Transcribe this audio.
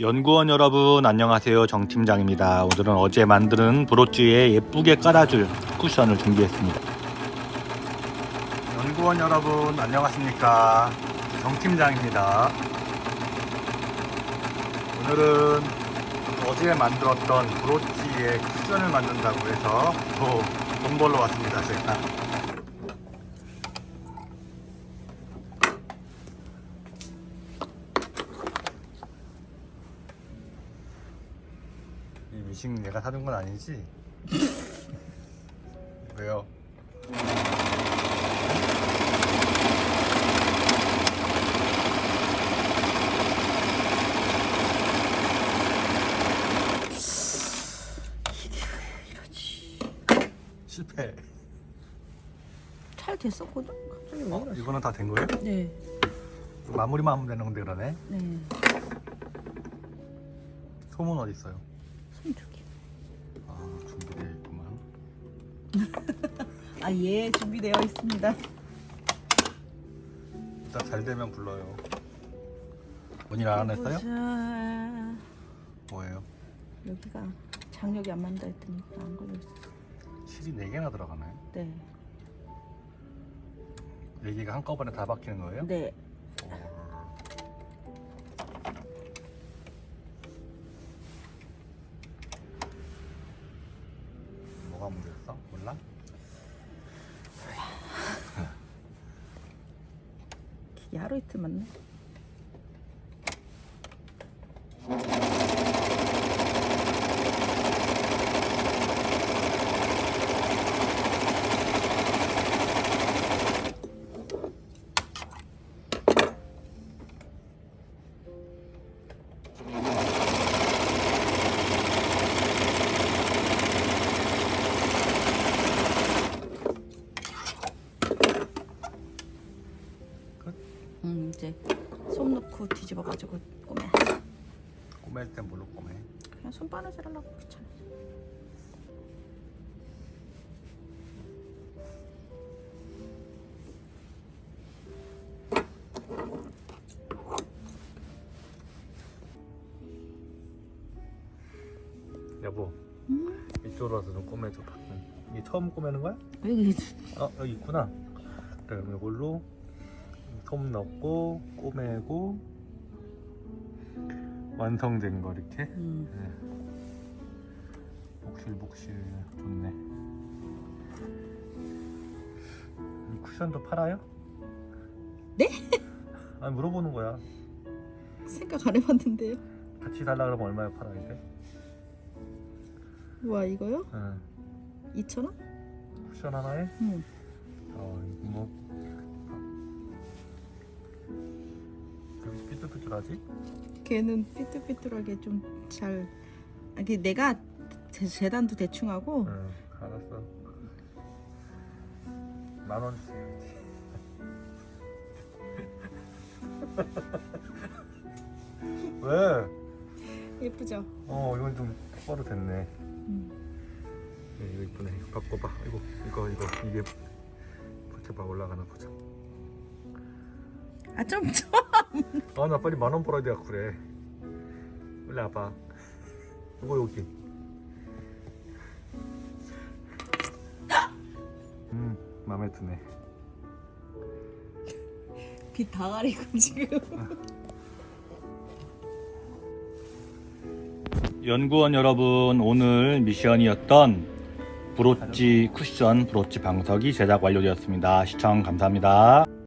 연구원 여러분 안녕하세요. 정 팀장입니다. 오늘은 어제 만든 브로치에 예쁘게 깔아줄 쿠션을 준비했습니다. 연구원 여러분 안녕하십니까? 정 팀장입니다. 오늘은 어제 만들었던 브로치에 쿠션을 만든다고 해서 또 돈 벌러 왔습니다 제가 이 미식 내가 사준 건 아니지? 왜요? 실패. 잘 됐었거든. 갑자기 왜 어, 그러지? 이거는 다 된 거예요? 네, 마무리만 하면 되는 건데 그러네. 네. 소문 어디 있어요? 아 준비되어 있구만. 아, 예, 준비되어 있습니다. 일단 잘 되면 불러요. 문의를 안 했어요? 보자. 뭐예요? 여기가 장력이 안 맞는다 했더니 안 걸렸어. 실이 4개나 들어가나요? 네, 4개가 한꺼번에 다 박히는 거예요? 네. 뭐가 문제였어? 몰라? 기계 하루 이틀 맞네. 뒤집어가지고 꼬매. 꼬맬 땐 뭘로 꼬매? 그냥 손바느질 하려고 귀찮아. 여보 이쪽으로 와서 좀 꼬매줘. 이게 처음 꼬매는 거야? 여기 어 여기 있구나 그럼 이걸로 솜 넣고 꼬매고 완성된 거 이렇게 음, 네. 복실복실 좋네 이 쿠션도 팔아요? 네? 아니 물어보는 거야 생각 안 해봤는데요. 같이 달라 그러면 얼마에 팔아야 돼? 우와 이거요? 응. 2천 원? 쿠션 하나에? 응. 어 이거 뭐 삐뚤삐뚤하지? 걔는 삐뚤삐뚤하게 좀 잘. 아, 그 내가 재- 재단도 대충 하고 응 알았어 만 원 주세요 왜? 예쁘죠. 어 이건 좀 똑바로 됐네 음. 네, 이거 이쁘네 이거 바꿔봐 이거 이거 이거 이게 붙여봐 올라가나 보자 아 좀 좀. 아 나 빨리 만 원 벌어야 돼 그래. 일로 와봐. 이거 여기? 음 마음에 드네. 빛다 가리고 지금. 연구원 여러분 오늘 미션이었던 브로치 쿠션 브로치 방석이 제작 완료되었습니다. 시청 감사합니다